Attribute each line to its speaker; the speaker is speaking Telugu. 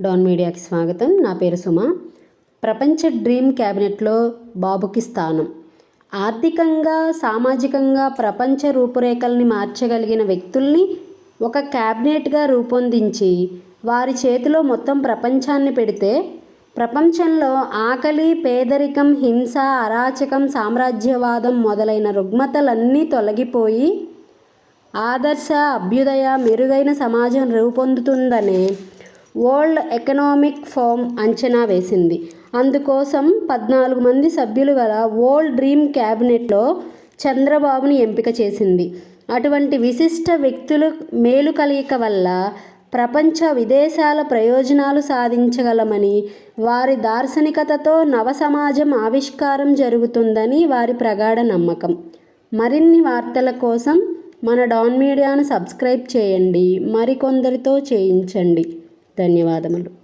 Speaker 1: డాన్ మీడియాకి స్వాగతం. నా పేరు సుమ. ప్రపంచ డ్రీమ్ క్యాబినెట్లో బాబుకి స్థానం. ఆర్థికంగా సామాజికంగా ప్రపంచ రూపురేఖల్ని మార్చగలిగిన వ్యక్తుల్ని ఒక క్యాబినెట్గా రూపొందించి వారి చేతిలో మొత్తం ప్రపంచాన్ని పెడితే ప్రపంచంలో ఆకలి పేదరికం హింస అరాచకం సామ్రాజ్యవాదం మొదలైన రుగ్మతలన్నీ తొలగిపోయి ఆదర్శ అభ్యుదయ మెరుగైన సమాజం రూపొందుతుందనే వరల్డ్ ఎకనామిక్ ఫోరం అంచనా వేసింది. అందుకోసం పద్నాలుగు మంది సభ్యులు గల వరల్డ్ డ్రీమ్ క్యాబినెట్లో చంద్రబాబుని ఎంపిక చేసింది. అటువంటి విశిష్ట వ్యక్తులు మేలు కలయిక వల్ల ప్రపంచ విదేశాల ప్రయోజనాలు సాధించగలమని వారి దార్శనికతతో నవ సమాజం ఆవిష్కారం జరుగుతుందని వారి ప్రగాఢ నమ్మకం. మరిన్ని వార్తల కోసం మన డాన్ మీడియాను సబ్స్క్రైబ్ చేయండి. మరికొందరితో చేయించండి. ధన్యవాదములు.